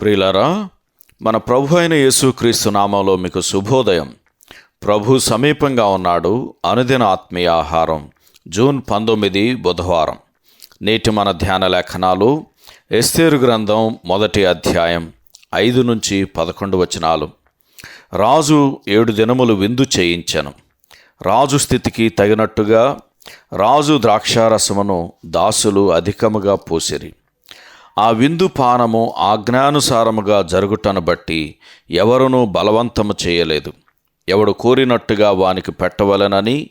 ప్రియులరా మన ప్రభు అయిన యేసుక్రీస్తు నామంలో మీకు శుభోదయం. ప్రభు సమీపంగా ఉన్నాడు అనుదిన ఆత్మీయ ఆహారం జూన్ పంతొమ్మిది బుధవారం. నేటి మన ధ్యాన లేఖనాలు ఎస్తేరు గ్రంథం మొదటి అధ్యాయం ఐదు నుంచి పదకొండు వచనాలు. రాజు ఏడు దినములు విందు చేయించను. రాజు స్థితికి తగినట్టుగా రాజు ద్రాక్షారసమును దాసులు అధికముగా పోసిరి. ఆ విందు పానము ఆజ్ఞానుసారముగా జరుగుటను బట్టి ఎవరునూ బలవంతము చేయలేదు. ఎవడు కోరినట్టుగా వానికి పెట్టవలెనని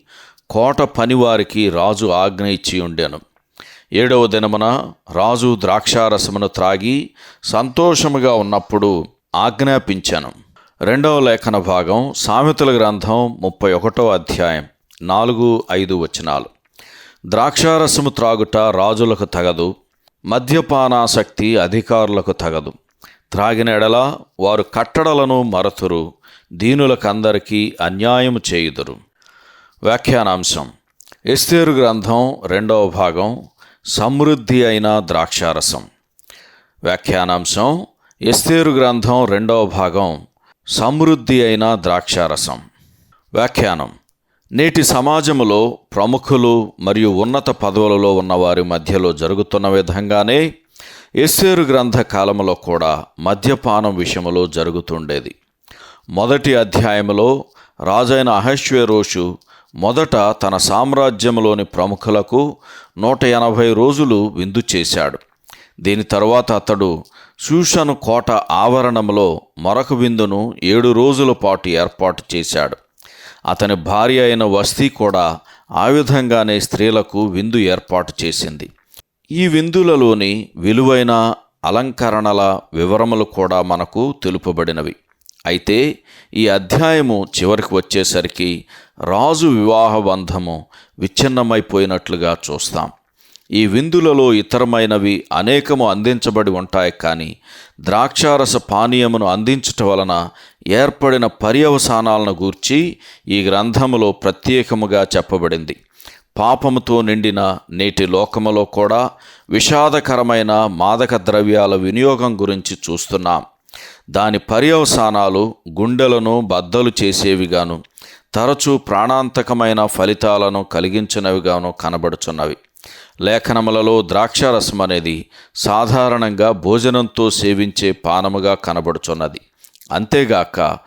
కోట పనివారికి రాజు ఆజ్ఞ ఇచ్చి ఉండెను. ఏడవ దినమున రాజు ద్రాక్షారసమును త్రాగి సంతోషముగా ఉన్నప్పుడు ఆజ్ఞాపించాను. రెండవ లేఖన భాగం సామెతల గ్రంథం ముప్పై ఒకటో అధ్యాయం నాలుగు ఐదు వచనాలు. ద్రాక్షారసము త్రాగుట రాజులకు తగదు. మద్యపానాసక్తి అధికారులకు తగదు. త్రాగిన ఎడల వారు కట్టడలను మరతురు దీనులకందరికీ అన్యాయం చేయుదురు. వ్యాఖ్యానాంశం. ఎస్తేరు గ్రంథం రెండవ భాగం సమృద్ధి అయిన ద్రాక్షారసం. వ్యాఖ్యానాంశం. ఎస్తేరు గ్రంథం రెండవ భాగం సమృద్ధి అయిన ద్రాక్షారసం. వ్యాఖ్యానం. నేటి సమాజంలో ప్రముఖులు మరియు ఉన్నత పదవులలో ఉన్న వారి మధ్యలో జరుగుతున్న విధంగానే ఎస్సేరు గ్రంథ కాలంలో కూడా మద్యపానం విషయంలో జరుగుతుండేది. మొదటి అధ్యాయంలో రాజైన అహశ్వేరోషు మొదట తన సామ్రాజ్యంలోని ప్రముఖులకు నూట ఎనభై రోజులు విందు చేశాడు. దీని తరువాత అతడు శూషను కోట ఆవరణంలో మరొక విందును ఏడు రోజుల పాటు ఏర్పాటు చేశాడు. అతని భార్య అయిన వస్తీ కూడా ఆ విధంగానే స్త్రీలకు విందు ఏర్పాటు చేసింది. ఈ విందులలోని విలువైన అలంకరణల వివరములు కూడా మనకు తెలుపబడినవి. అయితే ఈ అధ్యాయము చివరికి వచ్చేసరికి రాజు వివాహ బంధము విచ్ఛిన్నమైపోయినట్లుగా చూస్తాం. ఈ విందులలో ఇతరమైనవి అనేకము అందించబడి ఉంటాయి కానీ ద్రాక్షారస పానీయమును అందించట వలన ఏర్పడిన పర్యవసానాలను గూర్చి ఈ గ్రంథములో ప్రత్యేకముగా చెప్పబడింది. పాపముతో నిండిన నేటి లోకములో కూడా విషాదకరమైన మాదక ద్రవ్యాల వినియోగం గురించి చూస్తున్నాం. దాని పర్యవసానాలు గుండెలను బద్దలు చేసేవిగాను తరచూ ప్రాణాంతకమైన ఫలితాలను కలిగించినవిగాను కనబడుచున్నవి. లేఖనములలో ద్రాక్షారసం అనేది సాధారణంగా భోజనంతో సేవించే పానముగా కనబడుచున్నది. అంతేగాక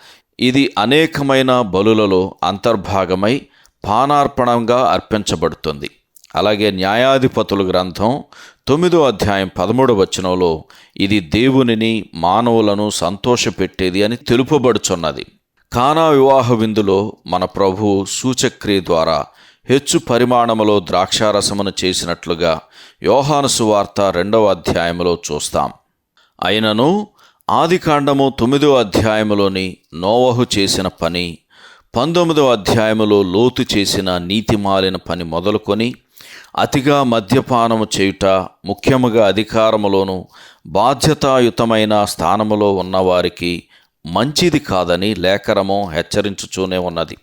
ఇది అనేకమైన బలులలో అంతర్భాగమై పానార్పణంగా అర్పించబడుతుంది. అలాగే న్యాయాధిపతుల గ్రంథం తొమ్మిదో అధ్యాయం పదమూడు వచనంలో ఇది దేవునిని మానవులను సంతోషపెట్టేది అని తెలుపబడుచున్నది. కానా వివాహ విందులో మన ప్రభు సూచక్రియ ద్వారా హెచ్చు పరిమాణములో ద్రాక్షారసమును చేసినట్లుగా యోహాను సువార్త రెండవ అధ్యాయములో చూస్తాం. అయినను ఆదికాండము తొమ్మిదో అధ్యాయములోని నోవహు చేసిన పని పంతొమ్మిదవ అధ్యాయములో లోతు చేసిన నీతిమాలిన పని మొదలుకొని అతిగా మద్యపానము చేయుట ముఖ్యముగా అధికారములోను బాధ్యతాయుతమైన స్థానములో ఉన్నవారికి మంచిది కాదని లేఖరము హెచ్చరించుచూనే ఉన్నది.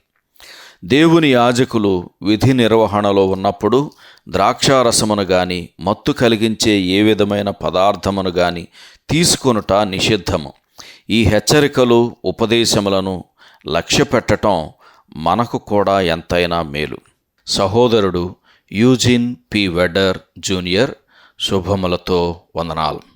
దేవుని యాజకులు విధి నిర్వహణలో ఉన్నప్పుడు ద్రాక్షారసమును గాని మత్తు కలిగించే ఏ విధమైన పదార్థమును గాని తీసుకొనుట నిషిద్ధము. ఈ హెచ్చరికలు ఉపదేశములను లక్ష్యపెట్టటం మనకు కూడా ఎంతైనా మేలు. సహోదరుడు యూజిన్ పి వెడర్ జూనియర్ శుభములతో వందనాలు.